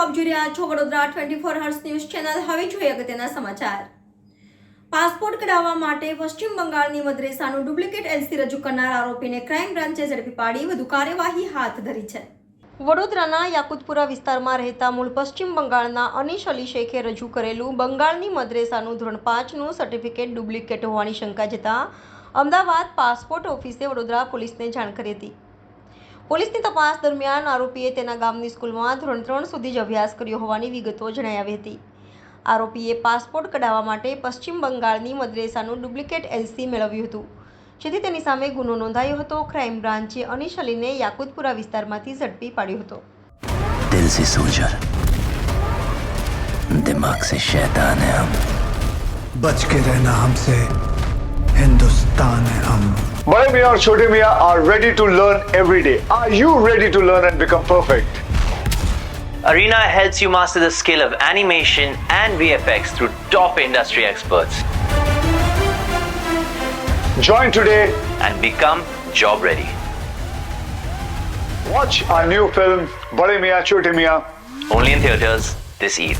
રહ્યા છો Vadodara twenty four hours news channel હવે જોઈએ અગત્યના સમાચાર. પાસપોર્ટ કઢાવવા માટે પશ્ચિમ બંગાળની મદ્રેસાનું ડુપ્લિકેટ એલસી રજૂ કરનાર આરોપીને ક્રાઇમ બ્રાન્ચે ઝડપી પાડી વધુ કાર્યવાહી હાથ ધરી છે. વડોદરાના યાકુતપુરા વિસ્તારમાં રહેતા મૂળ પશ્ચિમ બંગાળના અનીશ અલી શેખે રજૂ કરેલું બંગાળની મદ્રેસાનું ધોરણ પાંચનું સર્ટિફિકેટ ડુપ્લિકેટ હોવાની શંકા જતાં અમદાવાદ પાસપોર્ટ ઓફિસે વડોદરા પોલીસને જાણ કરી હતી. પોલીસની તપાસ દરમિયાન આરોપીએ તેના ગામની સ્કૂલમાં ધોરણ ત્રણ સુધી જ અભ્યાસ કર્યો હોવાની વિગતો જણાઈ આવી હતી. આરોપીએ પાસપોર્ટ કઢાવવા માટે પશ્ચિમ બંગાળની મદ્રેસાનું ડુપ્લિકેટ એલસી મેળવ્યું હતું જેથી તેની સામે ગુનો નોંધાયો હતો. ક્રાઇમ બ્રાન્ચે અનિશ અલીને યાકુતપુરા વિસ્તારમાંથી ઝડપી પાડ્યો હતો. દિલ હિન્દુસ્તાન હમ. Bade Mian Chote Mian are ready to learn every day. Are you ready to learn and become perfect? Arena helps you master the skill of animation and VFX through top industry experts Join today. and become job ready. Watch our new film Bade Mian Chote Mian Only in theaters this Eid.